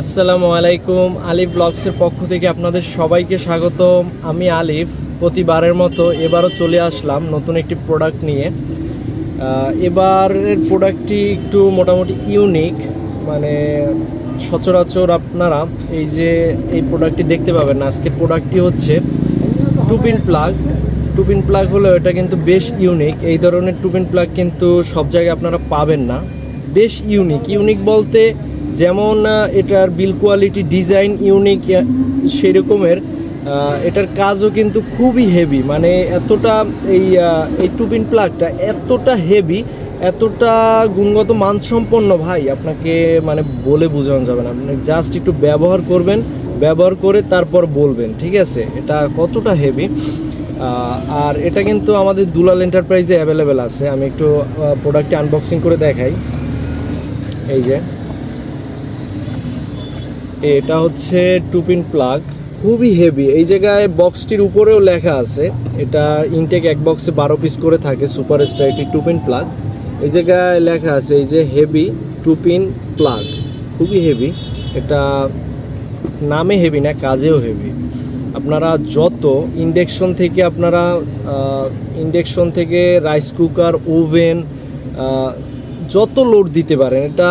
আসসালামু আলাইকুম। আলিফ ব্লগসের পক্ষ থেকে আপনাদের সবাইকে স্বাগতম। আমি আলিফ। প্রতিবারের মতো এবারও চলে আসলাম নতুন একটি প্রোডাক্ট নিয়ে। এবারের প্রোডাক্টটি একটু মোটামুটি ইউনিক মানে সচরাচর আপনারা এই যে এই প্রোডাক্টটি দেখতে পাবেন না। আজকে প্রোডাক্টটি হচ্ছে টুপিন প্লাগ টুপিন প্লাগ হলো এটা কিন্তু বেশ ইউনিক এই ধরনের টুপিন প্লাগ কিন্তু সব জায়গায় আপনারা পাবেন না। বেশ ইউনিক ইউনিক বলতে যেমন এটার বিল কোয়ালিটি ডিজাইন ইউনিক সেই রকমের এটার কাজও কিন্তু খুবই হেভি মানে এতটা এই এই টুপিন প্লাগটা এতটা হেভি এতটা গুণগত মানসম্পন্ন ভাই, আপনাকে মানে বলে বোঝানো যাবে না। আপনি জাস্ট একটু ব্যবহার করবেন, ব্যবহার করে তারপর বলবেন, ঠিক আছে? এটা কতটা হেভি আর এটা কিন্তু আমাদের দুলাল এন্টারপ্রাইজে অ্যাভেলেবেল আছে। আমি একটু প্রোডাক্টটি আনবক্সিং করে দেখাই। এই যে। এটা হচ্ছে টুপিন প্লাগ, খুবই হেভি এই জায়গায় বক্সটির উপরেও লেখা আছে। এটা ইনটেক এক বক্সে বারো পিস করে থাকে সুপার স্টার একটি টুপিন প্লাগ। এই জায়গায় লেখা আছে, এই যে হেভি টুপিন প্লাগ, খুবই হেভি এটা নামে হেভি না, কাজেও হেভি আপনারা যত ইন্ডেকশন থেকে আপনারা ইন্ডেকশন থেকে রাইস কুকার ওভেন যত লোড দিতে পারেন, এটা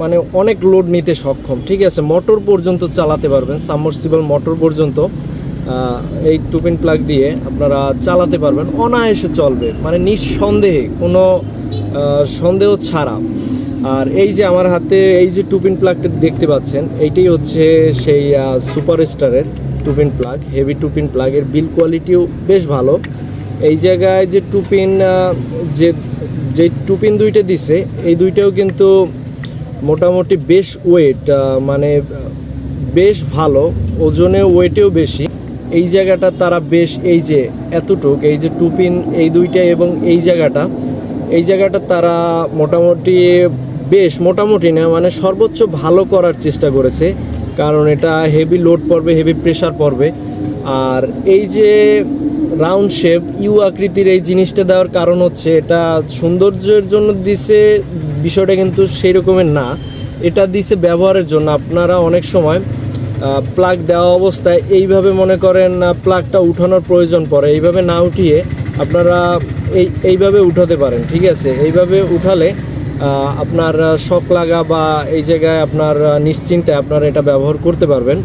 মানে অনেক লোড নিতে সক্ষম, ঠিক আছে? মোটর পর্যন্ত চালাতে পারবেন সাবমার্সিবল মোটর পর্যন্ত এই টুপিন প্লাগ দিয়ে আপনারা চালাতে পারবেন। অনায়াসে চলবে মানে নিঃসন্দেহে, কোনো সন্দেহ ছাড়া। আর এই যে আমার হাতে এই যে টুপিন প্লাগটা দেখতে পাচ্ছেন, এইটাই হচ্ছে সেই সুপার স্টারের two pin plug heavy two pin প্লাগের build কোয়ালিটিও বেশ ভালো। এই জায়গায় যে টুপিন যে যে টুপিন দুইটা দিছে, এই দুইটাও কিন্তু মোটামুটি বেশ ওয়েট মানে বেশ ভালো ওজনে ওয়েটেও বেশি। এই জায়গাটা তারা বেশ, এই যে এতটুক, এই যে টুপিন, এই দুইটা এবং এই জায়গাটা এই জায়গাটা তারা মোটামুটি বেশ, মোটামুটি না মানে সর্বোচ্চ ভালো করার চেষ্টা করেছে। কারণ এটা হেভি লোড পড়বে হেভি প্রেশার পড়বে। আর এই যে রাউন্ড শেপ ইউ আকৃতির এই জিনিসটা দেওয়ার কারণ হচ্ছে এটা সৌন্দর্যের জন্য দিছে, বিষয়টা কিন্তু সেই রকমের না। এটা দিছে ব্যবহারের জন্য। আপনারা অনেক সময় প্লাগ দেওয়া অবস্থায় এইভাবে মনে করেন প্লাগটা উঠানোর প্রয়োজন পড়ে। এইভাবে না উঠিয়ে আপনারা এই, এইভাবে উঠাতে পারেন, ঠিক আছে? এইভাবে উঠালে আপনার শক লাগা বা এই জায়গায় আপনার নিশ্চিন্তে আপনারা এটা ব্যবহার করতে পারবেন।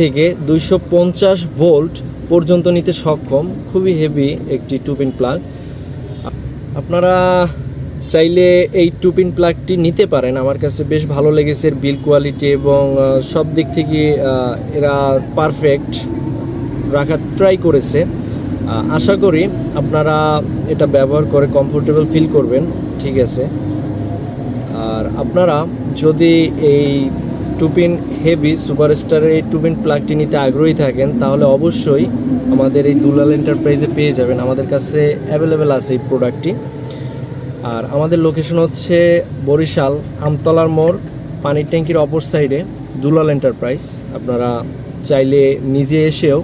থেকে দুইশো পঞ্চাশ ভোল্ট পর্যন্ত নিতে সক্ষম, খুবই হেভি একটি টুপিন প্লাগ আপনারা চাইলে এই টুপিন প্লাগটি নিতে পারেন। আমার কাছে বেশ ভালো লেগেছে এর বিল কোয়ালিটি এবং সব দিক থেকে এরা পারফেক্ট রাখার ট্রাই করেছে। আশা করি আপনারা এটা ব্যবহার করে কমফোর্টেবল ফিল করবেন। ঠিক আছে। আর আপনারা যদি এই টুপিন হেভি সুপারস্টারের এই টুপিন প্লাগটি নিতে আগ্রহী থাকেন, তাহলে অবশ্যই আমাদের এই দুলাল এন্টারপ্রাইজে পেয়ে যাবেন। আমাদের কাছে অ্যাভেলেবেল আছে এই প্রোডাক্টটি আর আমাদের লোকেশন হচ্ছে বরিশাল, আমতলার মোড়, পানির ট্যাঙ্কির অপর সাইডে দুলাল এন্টারপ্রাইজ আপনারা চাইলে নিজে এসেও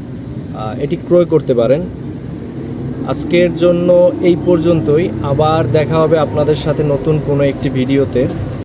এটি ক্রয় করতে পারেন। আজকের জন্য এই পর্যন্তই। আবার দেখা হবে আপনাদের সাথে নতুন কোনো একটি ভিডিওতে